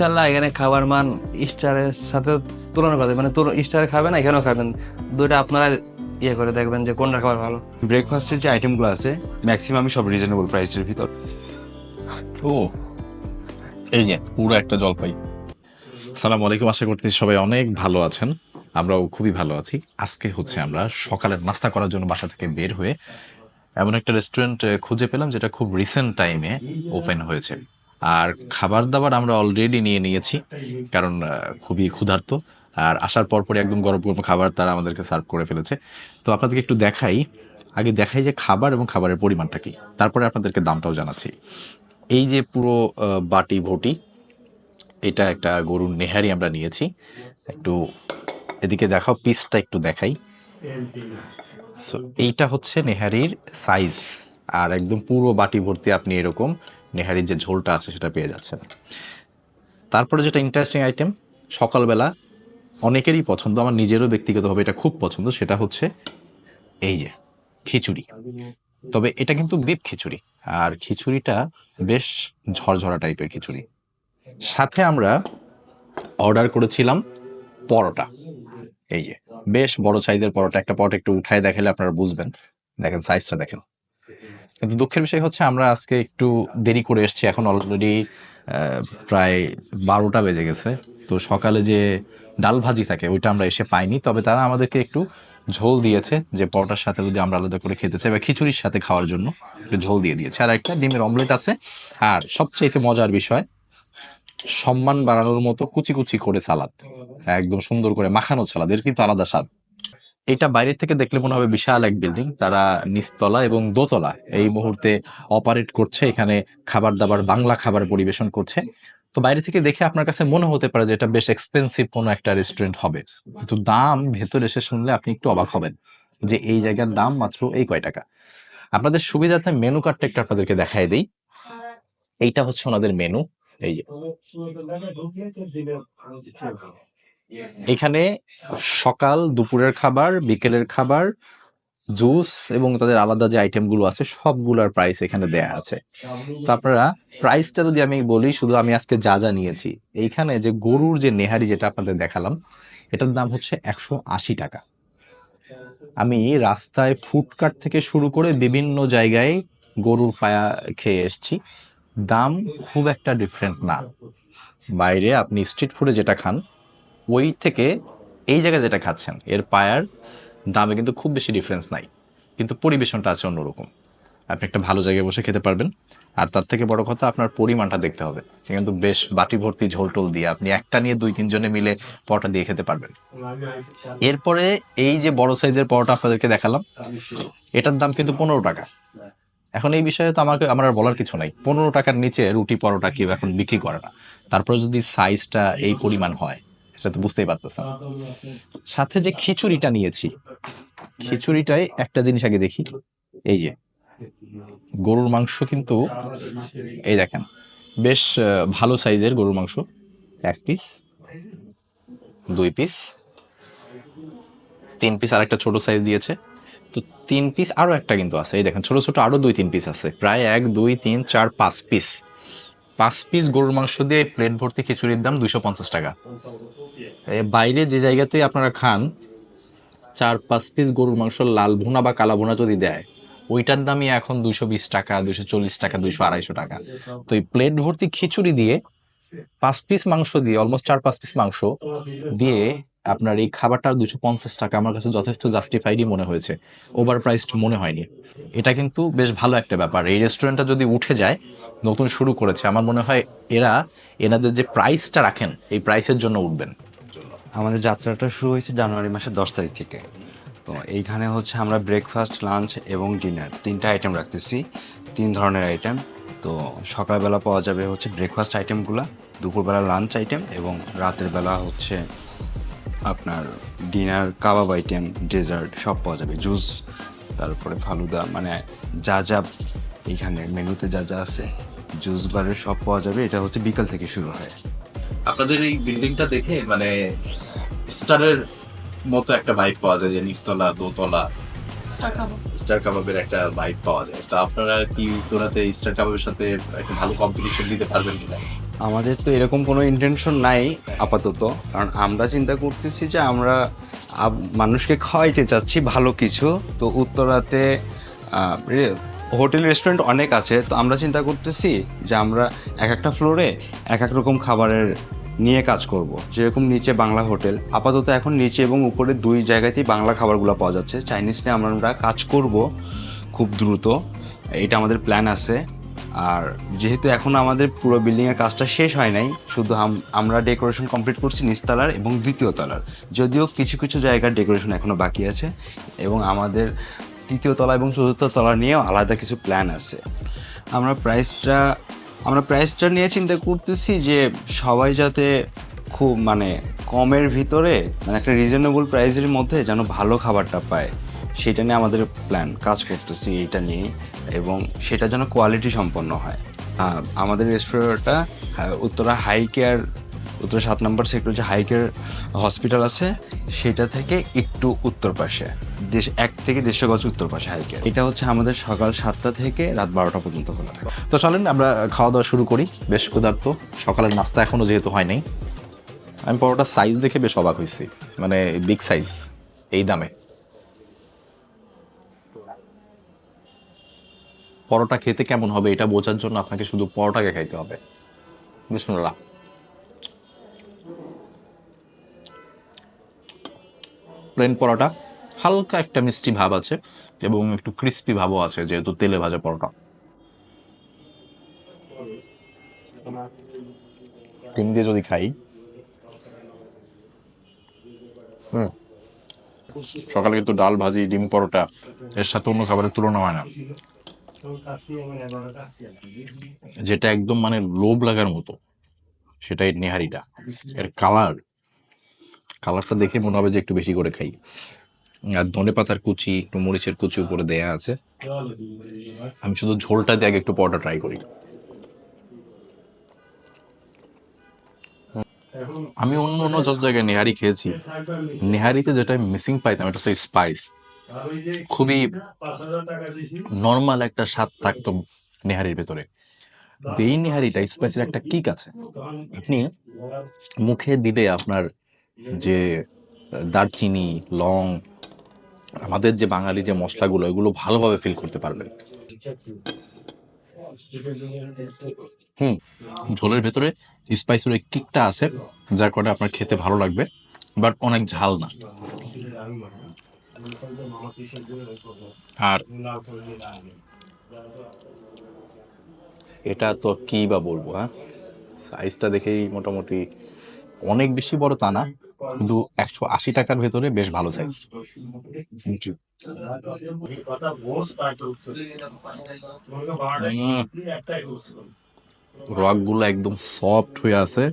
ইনশাল্লাহ এখানে খাবার মান স্টারের সাথে তুলনা করতে মানে স্টারে খাবেন এখানেও খাবেন। দুইটা আপনারা ইয়ে করে দেখবেন যে কোনটা খাবার ভালো। ব্রেকফাস্টের যে আইটেমগুলো আছে ম্যাক্সিমামই সব রিজনেবল প্রাইসের ভিতর। ও এই যে পুরো একটা জলপাই। সালাম আলাইকুম আশা করতেছি সবাই অনেক ভালো আছেন। আমরাও খুবই ভালো আছি। আজকে হচ্ছে আমরা সকালের নাস্তা করার জন্য বাসা থেকে বের হয়ে এমন একটা রেস্টুরেন্ট খুঁজে পেলাম যেটা খুব রিসেন্ট টাইমে ওপেন হয়েছে। আর খাবার দাবার আমরা অলরেডি নিয়ে নিয়েছি কারণ খুবই ক্ষুধার্ত। আর আসার পর পরই একদম গরম গরম খাবার তারা আমাদেরকে সার্ভ করে ফেলেছে। তো আপনাদেরকে একটু দেখাই আগে দেখাই যে খাবার এবং খাবারের পরিমাণটা কি। তারপরে আপনাদেরকে দামটাও জানাচ্ছি। এই যে পুরো বাটি ভটি এটা একটা গরুর নেহারি আমরা নিয়েছি। একটু এদিকে দেখাও পিসটা একটু দেখাই। সো এইটা হচ্ছে নেহারির সাইজ আর একদম পুরো বাটি ভর্তি আপনি এরকম নেহারির যে ঝোলটা আছে সেটা পেয়ে যাচ্ছেন। তারপরে যেটা ইন্টারেস্টিং আইটেম সকালবেলা অনেকেরই পছন্দ, আমার নিজেরও ব্যক্তিগতভাবে এটা খুব পছন্দ, সেটা হচ্ছে এই যে খিচুড়ি। তবে এটা কিন্তু বিপ খিচুড়ি, আর খিচুড়িটা বেশ ঝরঝরা টাইপের খিচুড়ি। সাথে আমরা অর্ডার করেছিলাম পরোটা। এই যে, বেশ বড় সাইজের পরোটা, একটা পরোটা একটু উঠায় দেখালে আপনারা বুঝবেন। দেখেন সাইজটা দেখেন। কিন্তু দুঃখের বিষয় হচ্ছে আমরা আজকে একটু দেরি করে এসেছি। এখন অলরেডি প্রায় বারোটা বেজে গেছে। তো সকালে যে ডাল ভাজি থাকে, ওইটা আমরা এসে পাইনি। তবে তারা আমাদেরকে একটু ঝোল দিয়েছে যে পরোটার সাথে যদি আমরা আলাদা করে খেতে চাই বা খিচুড়ির সাথে খাওয়ার জন্য একটু ঝোল দিয়ে দিয়েছে। আর একটা ডিমের অমলেট আছে। আর সবচেয়ে মজার বিষয়, সম্মান বাড়ানোর মতো কুচি কুচি করে সালাদ। একদম সুন্দর করে মাখানো সালাদ। এর কিন্তু আলাদা স্বাদ। এটা বাইরে থেকে দেখলে মনে হবে বিশাল এক বিল্ডিং তারা নিচতলা এবং দোতলা এই মুহূর্তে অপারেট করছে। এখানে খাবার দাবার বাংলা খাবার পরিবেশন করছে। তো বাইরে থেকে দেখে আপনার কাছে মনে হতে পারে যে এটা বেশ এক্সপেন্সিভ কোনো একটা রেস্টুরেন্ট হবে। কিন্তু দাম ভেতর এসে শুনলে আপনি একটু অবাক হবেন যে এই জায়গার দাম মাত্র এই কয় টাকা। আপনাদের সুবিধার্থে মেনু কার্ডটা একটু আপনাদেরকে দেখাই দেই। এইটা হচ্ছে ওনাদের মেনু এই যে। এখানে সকাল, দুপুরের খাবার, বিকেলের খাবার, জুস এবং তাদের আলাদা যে আইটেমগুলো আছে, সবগুলোর প্রাইস এখানে দেয়া আছে। তো আপনারা প্রাইসটা যদি আমি বলি, শুধু আমি আজকে যা যা নিয়েছি, এইখানে যে গরুর যে নেহারি যেটা আপনাদের দেখালাম, এটার দাম হচ্ছে একশো আশি টাকা। আমি রাস্তায় ফুডকার্ট থেকে শুরু করে বিভিন্ন জায়গায় গরুর পায়া খেয়ে এসেছি। দাম খুব একটা ডিফারেন্ট না। বাইরে আপনি স্ট্রিট ফুডে যেটা খান ওই থেকে এই জায়গায় যেটা খাচ্ছেন, এর পায়ার দামে কিন্তু খুব বেশি ডিফারেন্স নাই। কিন্তু পরিবেশনটা আছে অন্যরকম। আপনি একটা ভালো জায়গায় বসে খেতে পারবেন। আর তার থেকে বড় কথা, আপনার পরিমাণটা দেখতে হবে। কিন্তু বেশ বাটি ভর্তি ঝোল টোল দিয়ে আপনি একটা নিয়ে দুই তিনজনে মিলে পরোটা দিয়ে খেতে পারবেন। এরপরে এই যে বড় সাইজের পরোটা আপনাদেরকে দেখালাম, এটার দাম কিন্তু পনেরো টাকা। এখন এই বিষয়ে তো আমাকে, আমার বলার কিছু নাই। পনেরো টাকার নিচে রুটি পরোটা কেউ এখন বিক্রি করে না। তারপরে যদি সাইজটা এই পরিমাণ হয় সেটা তো বুঝতেই পারতেছেন। সাথে যে খিচুড়িটা নিয়েছি খিচুড়িটায় একটা জিনিস আগে দেখি। এই যে গরুর মাংস কিন্তু এই দেখেন বেশ ভালো সাইজের গরুর মাংস। এক পিস দুই পিস তিন পিস আর একটা ছোট সাইজ দিয়েছে। তো তিন পিস আরও একটা কিন্তু আছে। এই দেখেন ছোটো ছোটো আরও দুই তিন পিস আছে। প্রায় এক দুই তিন চার পাঁচ পিস। পাঁচ পিস গরুর মাংস দিয়ে প্লেট ভর্তি খিচুড়ির দাম দুশো পঞ্চাশ টাকা। বাইরে যে জায়গাতে আপনারা খান, চার পাঁচ পিস গরুর মাংস, লাল ভুনা বা কালা ভুনা যদি দেয়, ওইটার দামই এখন দুশো বিশ টাকা দুশো চল্লিশ টাকা দুশো আড়াইশো টাকা। তো এই প্লেট ভর্তি খিচুড়ি দিয়ে পাঁচ পিস মাংস দিয়ে অলমোস্ট চার, পাঁচ পিস মাংস দিয়ে আপনার এই খাবারটা দুশো পঞ্চাশ টাকা আমার কাছে যথেষ্ট জাস্টিফাইডই মনে হয়েছে। ওভার প্রাইসড মনে হয়নি। এটা কিন্তু বেশ ভালো একটা ব্যাপার। এই রেস্টুরেন্টটা যদি উঠে যায়, নতুন শুরু করেছে, আমার মনে হয় এরা এনাদের যে প্রাইসটা রাখেন, এই প্রাইসের জন্য উঠবেন। আমাদের যাত্রাটা শুরু হয়েছে জানুয়ারি মাসের দশ তারিখ থেকে। তো এইখানে হচ্ছে আমরা ব্রেকফাস্ট লাঞ্চ এবং ডিনার তিনটা আইটেম রাখতেছি। তিন ধরনের আইটেম তো সকালবেলা পাওয়া যাবে হচ্ছে ব্রেকফাস্ট আইটেমগুলো দুপুরবেলা লাঞ্চ আইটেম এবং রাতের বেলা হচ্ছে আপনার ডিনার কাবাব আইটেম ডেজার্ট সব পাওয়া যাবে। জুস তারপরে ফালুদা মানে যা যা এইখানে মেনুতে যা যা আছে জুস বারের সব পাওয়া যাবে। এটা হচ্ছে বিকাল থেকে শুরু হয়। আপনাদের এই বিল্ডিংটা দেখে মানে স্টারের মতো একটা ভাইব পাওয়া যায় যে নিচতলা, দোতলা। স্টার কাবাবের একটা ভাইব পাওয়া যায়। তো আপনারা কি তোরাতে স্টার কাবাবের সাথে একটা ভালো কম্পিটিশন দিতে পারবেন কিনা? আমাদের তো এরকম কোনো ইন্টেনশন নাই আপাতত। কারণ আমরা চিন্তা করতেছি যে আমরা মানুষকে খাওয়াইতে চাচ্ছি ভালো কিছু। তো উত্তরাতে হোটেল রেস্টুরেন্ট অনেক আছে। তো আমরা চিন্তা করতেছি যে আমরা এক একটা ফ্লোরে এক এক রকম খাবারের নিয়ে কাজ করব। যেরকম নিচে বাংলা হোটেল, আপাতত এখন নিচে এবং উপরে দুই জায়গাতেই বাংলা খাবারগুলো পাওয়া যাচ্ছে। চাইনিজ নিয়ে আমরা কাজ করব খুব দ্রুত, এটা আমাদের প্ল্যান আছে। আর যেহেতু এখন আমাদের পুরো বিল্ডিংয়ের কাজটা শেষ হয় নাই, শুধু আম- আমরা ডেকোরেশন কমপ্লিট করছি নিচতলার এবং দ্বিতীয় তলার। যদিও কিছু কিছু জায়গার ডেকোরেশন এখনও বাকি আছে এবং আমাদের তৃতীয় তলা এবং চতুর্থ তলা নিয়েও আলাদা কিছু প্ল্যান আছে। আমরা প্রাইসটা আমরা প্রাইসটা নিয়ে চিন্তা করতেছি যে সবাই যাতে খুব মানে কমের ভিতরে মানে একটা রিজনেবল প্রাইসের মধ্যে যেন ভালো খাবারটা পায়, সেটা নিয়ে আমাদের প্ল্যান কাজ করতেছি এটা নিয়ে এবং সেটা যেন কোয়ালিটি সম্পন্ন হয়। আমাদের রেস্টুরেন্টটা উত্তরা হাই কেয়ার উত্তরা সাত নম্বর সেক্টর যে হাই কেয়ার হসপিটাল আছে, সেটা থেকে একটু উত্তর পাশে। দেশ, এক থেকে দেড়শো গজ উত্তর পাশে হাই কেয়ার এটা হচ্ছে আমাদের সকাল সাতটা থেকে রাত বারোটা পর্যন্ত খোলা তো চলেন, আমরা খাওয়া দাওয়া শুরু করি। বেশ ক্ষুধার্ত। সকালের নাস্তা এখনও যেহেতু হয় নাই। আমি পরোটার সাইজ দেখে বেশ অবাক হয়েছি। মানে বিগ সাইজ এই দামে। পরোটা খেতে কেমন হবে এটা বোঝার জন্য আপনাকে শুধু পরোটাকে খাইতে হবে। বিসমুল্লাহ। প্লেন পরোটা, হালকা একটা মিষ্টি ভাব আছে এবং একটু ক্রিস্পি ভাবও আছে, যেহেতু তেলে ভাজা পরোটা। ডিম দিয়ে যদি খাই। সকালে কিন্তু ডাল ভাজি, ডিম পরোটা, এর সাথে অন্য খাবারের তুলনা হয় না। যেটা একদম মানে লোভ লাগার মতো, সেটাই নেহারিটা। এর কালার কালারটা দেখে মনে হবে যে একটু বেশি করে খাই। আর ধনে পাতার কুচি, একটু মরিচের কুচি উপরে দেয়া আছে। আমি শুধু ঝোলটা দিয়ে আগে একটু পরোটা ট্রাই করি। আমি অন্য অন্য যত জায়গায় নেহারি খেয়েছি, নেহারিতে যেটা আমি মিসিং পাইতাম, এটা হচ্ছে স্পাইস খুবই নর্মাল একটা স্বাদ থাকতো নেহারির ভেতরে। এই নেহারিটা স্পাইসের একটা কিক আছে। আপনি মুখে দিলে আপনার যে দারচিনি, লং, আমাদের যে বাঙালি যে মশলাগুলো, এগুলো ভালোভাবে ফিল করতে পারবেন। হুম, ঝোলের ভেতরে স্পাইসের ওই কিকটা আছে, যার কারণে আপনার খেতে ভালো লাগবে বাট অনেক ঝাল না। আর এটা তো কি বা বলব হ্যাঁ? সাইজটা দেখেই মোটামুটি অনেক বেশি বড় তা না কিন্তু একশো আশি টাকার ভেতরে বেশ ভালো সাইজ রকগুলো একদম সফট হয়ে আছে।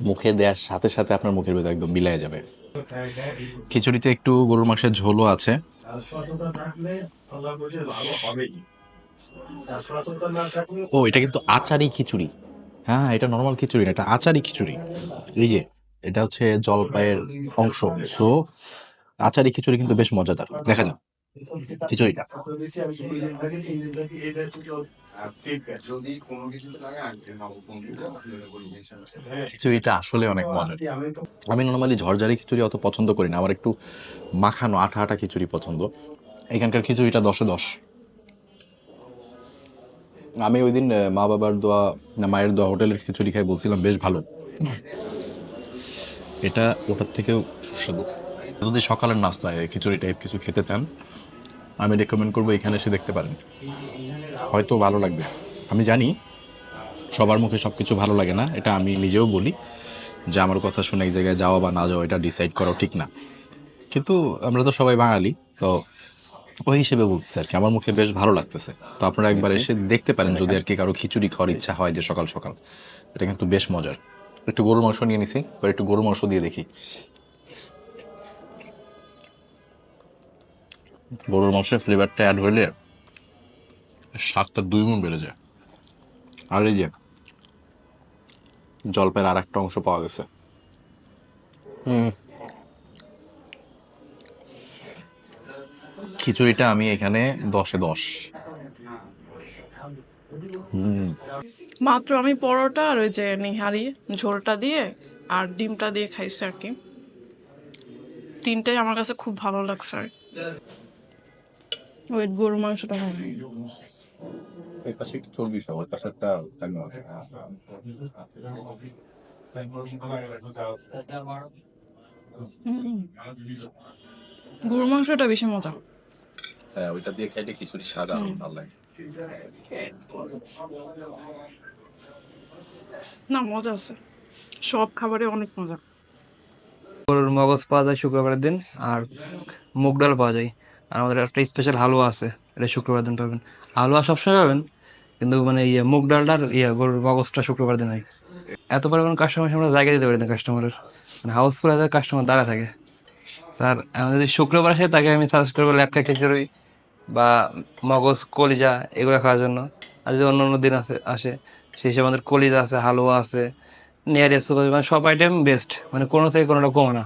মুখে দেওয়ার সাথে সাথে আপনার মুখের ভেতর একদম মিলাই যাবে। খিচুড়িতে একটু গরুর মাংসের ঝোলও আছে। ও এটা কিন্তু আচারি খিচুড়ি। হ্যাঁ এটা নর্মাল খিচুড়ি এটা আচারি খিচুড়ি। এই যে, এটা হচ্ছে জলপাইয়ের অংশ। সো আচারি খিচুড়ি কিন্তু বেশ মজাদার। দেখা যাক খিচুড়িটা। খিচুড়িটা আসলে অনেক মজার। আমি নর্মালি ঝরঝারি খিচুড়ি অত পছন্দ করি না, আমার একটু মাখানো আঠা আঠা খিচুড়ি পছন্দ। এখানকার খিচুড়িটা দশে দশ। আমি ওই দিন মা বাবার দোয়া না মায়ের দোয়া হোটেলের খিচুড়ি খাই বলছিলাম বেশ ভালো। এটা ওটার থেকেও সুস্বাদু। যদি সকালের নাস্তায় এই খিচুড়ি টাইপ কিছু খেতে চান আমি রেকমেন্ড করব এখানে এসে দেখতে পারেন। হয়তো ভালো লাগবে। আমি জানি সবার মুখে সব কিছু ভালো লাগে না এটা আমি নিজেও বলি যে আমার কথা শুনে এক জায়গায় যাওয়া বা না যাওয়া এটা ডিসাইড করা ঠিক না। কিন্তু আমরা তো সবাই বাঙালি তো ওই হিসেবে বলতেছে আর কি আমার মুখে বেশ ভালো লাগতেছে। তো আপনারা একবার এসে দেখতে পারেন যদি আর কি কারও খিচুড়ি খাওয়ার ইচ্ছা হয় যে সকাল সকাল। এটা কিন্তু বেশ মজার। একটু গরুর মাংস নিয়ে নিছি এবার একটু গরুর মাংস দিয়ে দেখি। গরুর মাংসের ফ্লেভারটা অ্যাড হইলে স্বাদটা দুই গুণ বেড়ে যায়। আর এই যে জলপাইয়ের আর একটা অংশ পাওয়া গেছে। হুম। খিচুড়িটা আমি এখানে দশে দশ। মাত্র আমি পরোটা আর ওই যে নিহারি ঝোলটা দিয়ে আর ডিমটা দিয়ে খাইছি আর কি। তিনটাই আমার কাছে খুব ভালো লাগছে আর। ওই গরু মাংসটা ভালো লাগে। পাশে একটু চর্বি সহ ওই পাশে একটা হুম। গরু মাংসটা বেশি মজা। হ্যাঁ ওইটা দিয়ে খাইলে খিচুড়ি সাদা ভালো লাগে। না মজা আছে। সব খাবারে অনেক মজা। গরুর মগজ পাওয়া যায় শুক্রবারের দিন আর মুগ ডাল পাওয়া যায়। আর আমাদের একটা স্পেশাল হালুয়া আছে এটা শুক্রবার দিন পাবেন। হালুয়া সবসময় পাবেন কিন্তু মানে ইয়ে মুগ ডালটা আর ইয়ে গরুর মগজটা শুক্রবার দিন হয়। এত পরিমাণ কাস্টমার আমরা জায়গা দিতে পারি না কাস্টমারের মানে হাউসফুল আছে কাস্টমার দাঁড়া থাকে। তার যদি শুক্রবার আসে তাকে আমি সাজেস্ট করব ল্যাটকা খিচুড়ি। বা মগজ, কলিজা এগুলো খাওয়ার জন্য। আর যদি অন্য অন্য দিন আসে আসে, সেই হিসেবে আমাদের কলিজা আছে, হালুয়া আছে নেয়ারিয়া সুপার মানে সব আইটেম বেস্ট মানে কোনো থেকে কোনোটা কমে না